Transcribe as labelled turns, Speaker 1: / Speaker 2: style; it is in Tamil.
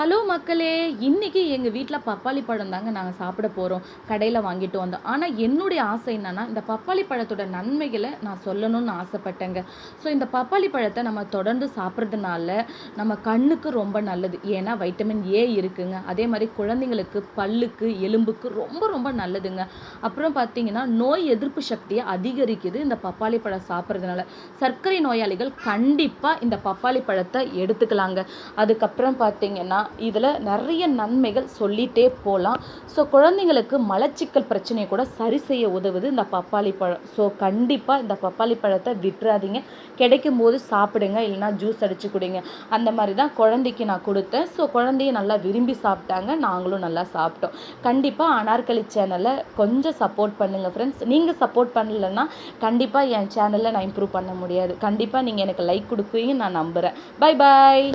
Speaker 1: ஹலோ மக்களே இன்னைக்கு எங்கள் வீட்டில் பப்பாளி பழம் தாங்க நாங்கள் சாப்பிட போகிறோம் கடையில் வாங்கிட்டு வந்தோம். ஆனால் என்னுடைய ஆசை என்னென்னா இந்த பப்பாளி பழத்தோட நன்மைகளை நான் சொல்லணும்னு ஆசைப்பட்டேங்க. ஸோ இந்த பப்பாளி பழத்தை நம்ம தொடர்ந்து சாப்பிட்றதுனால நம்ம கண்ணுக்கு ரொம்ப நல்லது. ஏன்னா வைட்டமின் ஏ இருக்குங்க. அதே மாதிரி குழந்தைங்களுக்கு பல்லுக்கு எலும்புக்கு ரொம்ப ரொம்ப நல்லதுங்க. அப்புறம் பார்த்தீங்கன்னா நோய் எதிர்ப்பு சக்தியை அதிகரிக்குது இந்த பப்பாளி பழம் சாப்பிட்றதுனால. சர்க்கரை நோயாளிகள் கண்டிப்பாக இந்த பப்பாளி பழத்தை எடுத்துக்கலாங்க. அதுக்கப்புறம் பார்த்தீங்கன்னா இதில் நிறைய நன்மைகள் சொல்லிகிட்டே போகலாம் ஸோ குழந்தைங்களுக்கு மலச்சிக்கல் பிரச்சனையை கூட சரி செய்ய உதவுது இந்த பப்பாளி பழம். ஸோ கண்டிப்பாக இந்த பப்பாளி பழத்தை விட்டுறாதீங்க. கிடைக்கும் போது சாப்பிடுங்க இல்லைனா ஜூஸ் அடித்து கொடுங்க. அந்த மாதிரி தான் குழந்தைக்கு நான் கொடுத்தேன். ஸோ குழந்தைய நல்லா விரும்பி சாப்பிட்டாங்க. நாங்களும் நல்லா சாப்பிட்டோம். கண்டிப்பாக அனார்கலி சேனலை கொஞ்சம் சப்போர்ட் பண்ணுங்கள் ஃப்ரெண்ட்ஸ் நீங்கள் சப்போர்ட் பண்ணலைன்னா கண்டிப்பாக என் சேனலில் நான் இம்ப்ரூவ் பண்ண முடியாது. கண்டிப்பாக நீங்கள் எனக்கு லைக் கொடுக்குவீங்க நான் நம்புகிறேன் பை பாய்